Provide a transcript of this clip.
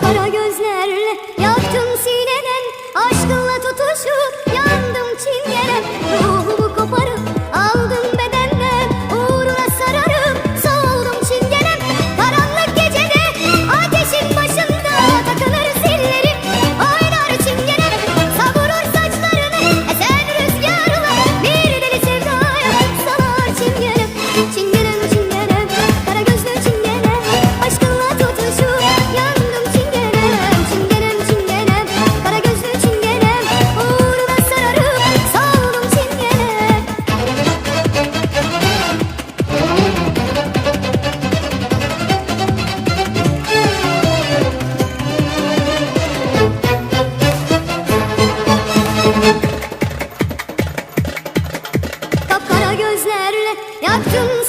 kara gözler. Yaktın